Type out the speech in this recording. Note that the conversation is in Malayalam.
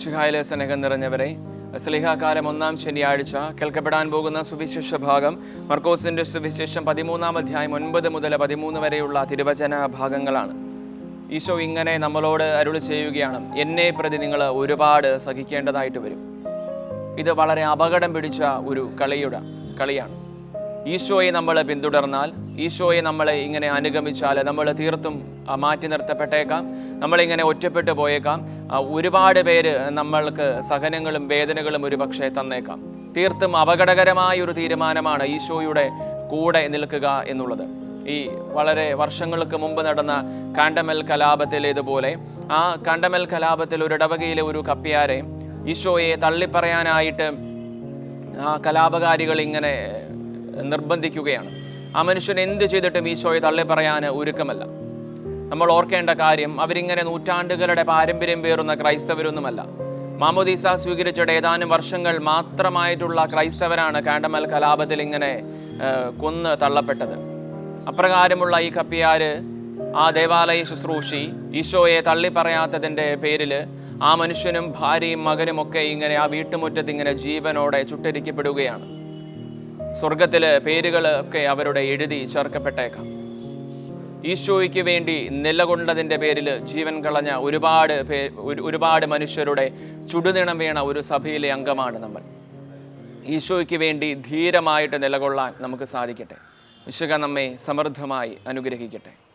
ശിഹായിലെ സ്നേഹം നിറഞ്ഞവരെ സ്ലിഹാകാലം ഒന്നാം ശനിയാഴ്ച കേൾക്കപ്പെടാൻ പോകുന്ന സുവിശേഷ ഭാഗം മർക്കോസിന്റെ സുവിശേഷം പതിമൂന്നാം അധ്യായം ഒൻപത് മുതൽ പതിമൂന്ന് വരെയുള്ള തിരുവചന ഭാഗങ്ങളാണ്. ഈശോ ഇങ്ങനെ നമ്മളോട് അരുൾ ചെയ്യുകയാണ് എന്നെ പ്രതി നിങ്ങൾ ഒരുപാട് സഹിക്കേണ്ടതായിട്ട് വരും. ഇത് വളരെ അപകടം പിടിച്ച ഒരു കളിയുടെ കളിയാണ്. ഈശോയെ നമ്മൾ പിന്തുടർന്നാൽ ഈശോയെ നമ്മളെ ഇങ്ങനെ അനുഗമിച്ചാൽ നമ്മൾ തീർത്തും മാറ്റി നിർത്തപ്പെട്ടേക്കാം നമ്മളിങ്ങനെ ഒറ്റപ്പെട്ടു പോയേക്കാം ഒരുപാട് പേര് നമ്മൾക്ക് സഹനങ്ങളും വേദനകളും ഒരു പക്ഷേ തന്നേക്കാം. തീർത്തും അപകടകരമായ ഒരു തീരുമാനമാണ് ഈശോയുടെ കൂടെ നിൽക്കുക എന്നുള്ളത്. ഈ വളരെ വർഷങ്ങൾക്ക് മുമ്പ് നടന്ന കാണ്ടമൽ കലാപത്തിലേതുപോലെ ആ കാണ്ടമൽ കലാപത്തിൽ ഒരു ഇടവകയിലെ ഒരു കപ്പിയാരെ ഈശോയെ തള്ളിപ്പറയാനായിട്ട് ആ കലാപകാരികൾ ഇങ്ങനെ നിർബന്ധിക്കുകയാണ്. ആ മനുഷ്യൻ എന്ത് ചെയ്തിട്ടും ഈശോയെ തള്ളിപ്പറയാൻ ഒരുക്കമല്ല. നമ്മൾ ഓർക്കേണ്ട കാര്യം അവരിങ്ങനെ നൂറ്റാണ്ടുകളുടെ പാരമ്പര്യം പേറുന്ന ക്രൈസ്തവരൊന്നുമല്ല. മാമോദീസ സ്വീകരിച്ചിട്ട് ഏതാനും വർഷങ്ങൾ മാത്രമായിട്ടുള്ള ക്രൈസ്തവരാണ് കാണ്ടമൽ കലാപത്തിൽ ഇങ്ങനെ കൊന്ന് തള്ളപ്പെട്ടത്. അപ്രകാരമുള്ള ഈ കപ്പിയാര് ആ ദേവാലയ ശുശ്രൂഷി ഈശോയെ തള്ളിപ്പറയാത്തതിന്റെ പേരിൽ ആ മനുഷ്യനും ഭാര്യയും മകനും ഒക്കെ ഇങ്ങനെ ആ വീട്ടുമുറ്റത്ത് ഇങ്ങനെ ജീവനോടെ ചുട്ടരിക്കപ്പെടുകയാണ്. പേരുകൾ ഒക്കെ അവരുടെ എഴുതി ചേർക്കപ്പെട്ടേക്കാം. ഈശോയ്ക്ക് വേണ്ടി നിലകൊണ്ടതിന്റെ പേരിൽ ജീവൻ കളഞ്ഞ ഒരുപാട് പേ ഒരുപാട് മനുഷ്യരുടെ ചുടുനിണം വീണ ഒരു സഭയിലെ അംഗമാണ് നമ്മൾ. ഈശോയ്ക്ക് വേണ്ടി ധീരമായിട്ട് നിലകൊള്ളാൻ നമുക്ക് സാധിക്കട്ടെ. വിശുക നമ്മെ സമൃദ്ധമായി അനുഗ്രഹിക്കട്ടെ.